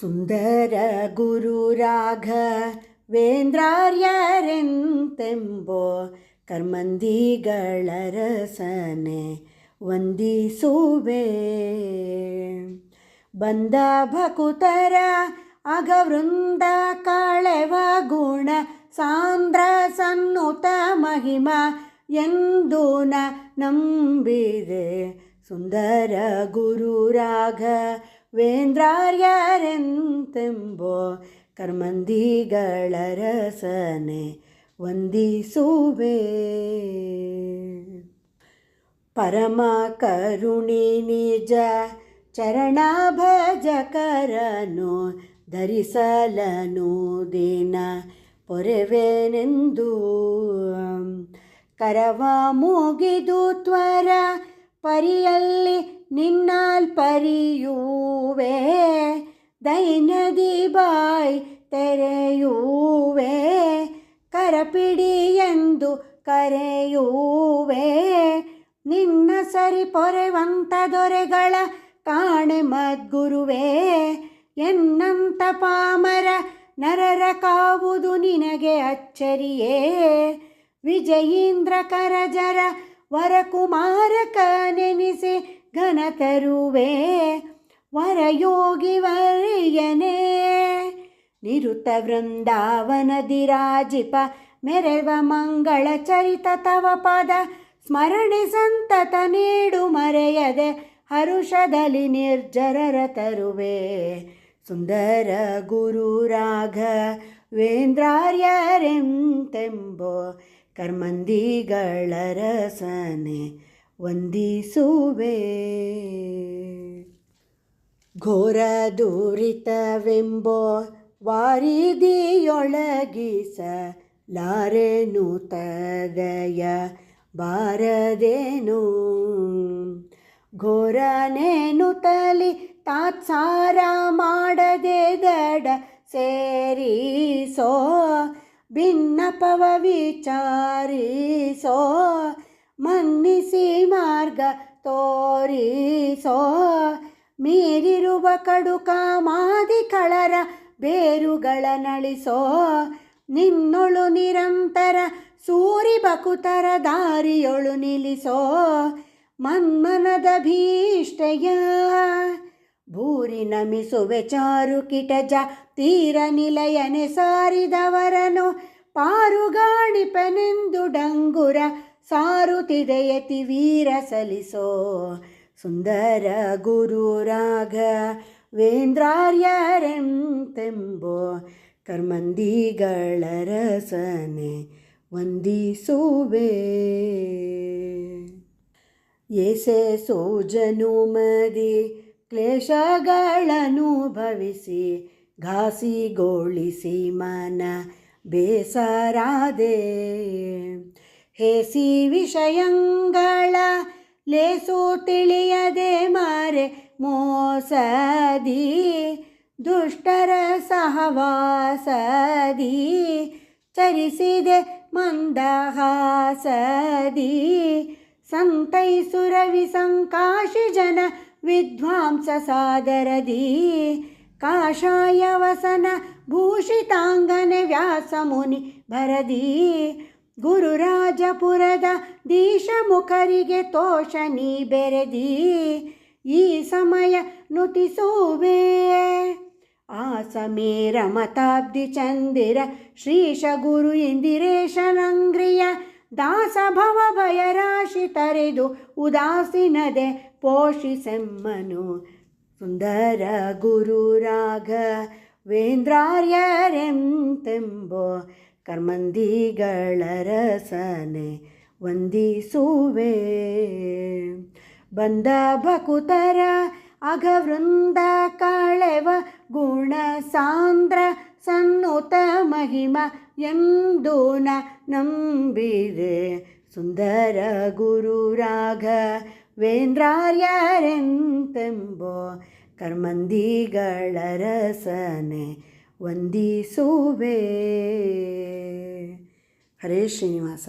ಸುಂದರ ಗುರು ರಾಘವೇಂದ್ರಾರ್ಯರೆಂತೆಂಬೋ ಕರ್ಮಂದಿಗಳ ರಸನೆ ವಂದಿಸುವೆ. ಬಂದ ಭಕುತರ ಅಗವೃಂದ ಕಳೆವ ಗುಣ ಸಾಂದ್ರ ಸನ್ನುತ ಮಹಿಮ ಎಂದು ನಂಬಿದೆ. ಸುಂದರ ಗುರು ರಾಘವೇಂದ್ರಾರ್ಯರೆಂತೆಂಬೋ ಕರ್ಮಂದಿಗಳ ರಸನೆ ವಂದಿಸುವೆ. ಪರಮ ಕರುಣಿ ನಿಜ ಚರಣ ಭಜಕರನು ಧರಿಸಲನು ದಿನ ಪೊರೆವೆನೆಂದು. ಕರವ ಮುಗಿದು ತ್ವರ ಪರಿಯಲ್ಲಿ ನಿನ್னால் ಪರಿಯುವೆ ದೈನದಿ ಬಾಯ್ ತೆರೆಯುವೆ, ಕರಪಿಡಿ ಎಂದು ಕರೆಯುವೆ. ನಿನ್ನ ಸರಿ ಪೊರೆವಂತ ದೊರೆಗಳ ಕಾಣೆ ಮದ್ಗುರುವೇ, ಎನ್ನಂತ ಪಾಮರ ನರರ ಕಾವುದು ನಿನಗೆ ಅಚ್ಚರಿಯೇ. ವಿಜಯೀಂದ್ರ ಕರಜರ ವರಕುಮಾರಕ ನೆನೆಸಿ ಘನ ವರಯೋಗಿ ವರ್ಯನೇ. ನಿರುತ ವೃಂದಾವನದಿ ರಾಜಿಪ ಮೆರೆವ ಮಂಗಳ ಚರಿತ ತವ ಪದ, ಸ್ಮರಣೆ ಸಂತತ ನೀಡು ಮರೆಯದೆ, ಹರುಷದಲ್ಲಿ ನಿರ್ಜರರ ತರುವೆ. ಸುಂದರ ಗುರು ರಾಘವೇಂದ್ರಾರ್ಯರೆಂತೆಂಬೋ, ಕರ್ಮಂದಿಗಳ ರಸನೆ. ವಂದಿಸುವೆ. ಘೋರ ದೂರಿತವೆಂಬೋ ವಾರಿದಿಯೊಳಗಿಸ ಲಾರೆನು ತದಯ ಬಾರದೇನು ಘೋರನೇನು ತಲಿ ತಾತ್ಸಾರ ಮಾಡದೆ ದಡ ಸೇರಿಸೋ, ಭಿನ್ನಪವ ವಿಚಾರಿಸೋ ಮನ್ನಿಸಿ ಮಾರ್ಗ ತೋರಿಸೋ. ಮೀರಿರುವ ಕಡು ಕಾಮಾದಿ ಕಳರ ಬೇರುಗಳ ನಳಿಸೋ. ನಿನ್ನೊಳು ನಿರಂತರ ಸೂರಿ ಬಕುತರ ದಾರಿಯೊಳು ನಿಲ್ಲಿಸೋ. ಮನ್ಮನದ ಭೀಷ್ಟಯ ಭೂರಿ ನಮಿಸುವೆ ಚಾರು ಕಿಟಜ ತೀರ ನಿಲಯನೆ ಸಾರಿದವರನು ಪಾರುಗಾಣಿಪನೆಂದು ಡಂಗುರ ಸಾರುತ್ತಿದೆಯತಿ ವೀರ ಸಲಿಸೋ. ಸುಂದರ ಗುರು ರಾಘವೇಂದ್ರಾರ್ಯರೆಂತೆಂಬೋ. ಕರ್ಮಂದಿಗಳ ರಸನೆ ವಂದಿಸುವೆ. ಏಸೆ ಸೋಜನು ಮದಿ ಕ್ಲೇಶಗಳನ್ನು ಭವಿಸಿ. ಘಾಸಿಗೊಳಿಸಿ ಮನ ಬೇಸರಾದೆ. ಹೇಸಿ ವಿಷಯಗಳ ಲೇಸು ತಿಳಿಯದೆ ಮಾರೆ ಮೋಸದಿ ದುಷ್ಟರ ಸಹವಾಸದಿ ಚರಿಸಿದೆ ಮಂದಹಾಸದಿ ಸಂತೈಸುರವಿ ಸಂಕಾಶಿ ಜನ ವಿದ್ವಾಂಸ ಸಾದರದಿ ಕಾಷಾಯ ವಸನ ಭೂಷಿತಾಂಗನೆ ವ್ಯಾಸ ಮುನಿ ಭರದಿ ಗುರುರಾಜಪುರದ ದೀಶ ಮುಖರಿಗೆ ನೀ ಬೆರೆದಿ ಈ ಸಮಯ ನುತಿಸುವೆ. ಆ ಸಮೀರ ಚಂದಿರ ಶ್ರೀಶ ಗುರು ಇಂದಿರೇಶನಂಗ್ರಿಯ ದಾಸಭವ ಭಯರಾಶಿ ತರೆದು ಉದಾಸೀನದೆ ಪೋಷಿಸೆಮ್ಮನು. ಸುಂದರ ಗುರು ರಾಘವೇಂದ್ರಾರ್ಯರೆಂತೆಂಬೋ ಕರ್ಮಂದಿಗಳ ರಸನೆ ವಂದಿಸುವೆ ಬಂದ ಭಕುತರ ಅಘವೃಂದ ಕಳೆವ ಗುಣ ಸಾಂದ್ರ ಸನ್ನುತ ಮಹಿಮ ಎಂದು ನ ನಂಬಿದೆ ಸುಂದರ ಗುರು ರಾಘವೇಂದ್ರಾರ್ಯರೆಂತೆಂಬೋ ಕರ್ಮಂದಿಗಳ ರಸನೆ ವಂದಿಸುವೆ. ಹರೇ ಶ್ರೀನಿವಾಸ.